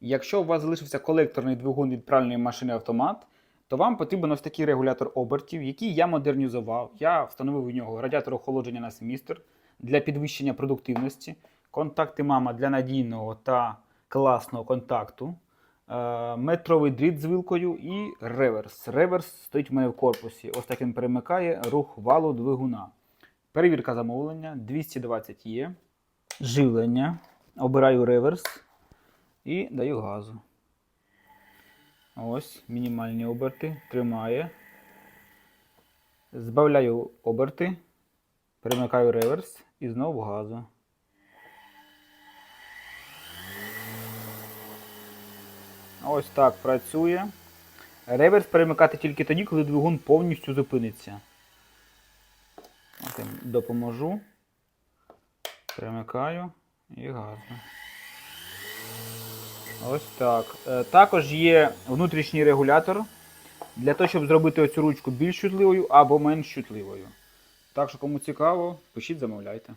Якщо у вас залишився колекторний двигун від пральної машини автомат, то вам потрібен ось такий регулятор обертів, який я модернізував. Я встановив у нього радіатор охолодження на семістр для підвищення продуктивності, контакти мама для надійного та класного контакту, е, метровий дріт з вилкою і реверс. Реверс стоїть в мене в корпусі. Ось так він перемикає рух валу двигуна. Перевірка замовлення 220 є. Живлення. Обираю реверс і даю газу. Ось мінімальні оберти. Тримає. Збавляю оберти. Перемикаю реверс і знову газу. Ось так працює. Реверс перемикати тільки тоді, коли двигун повністю зупиниться. Допоможу. Перемикаю і газу. Ось так. Е, Також є внутрішній регулятор для того, щоб зробити оцю ручку більш чутливою або менш чутливою. Так що, кому цікаво, пишіть, замовляйте.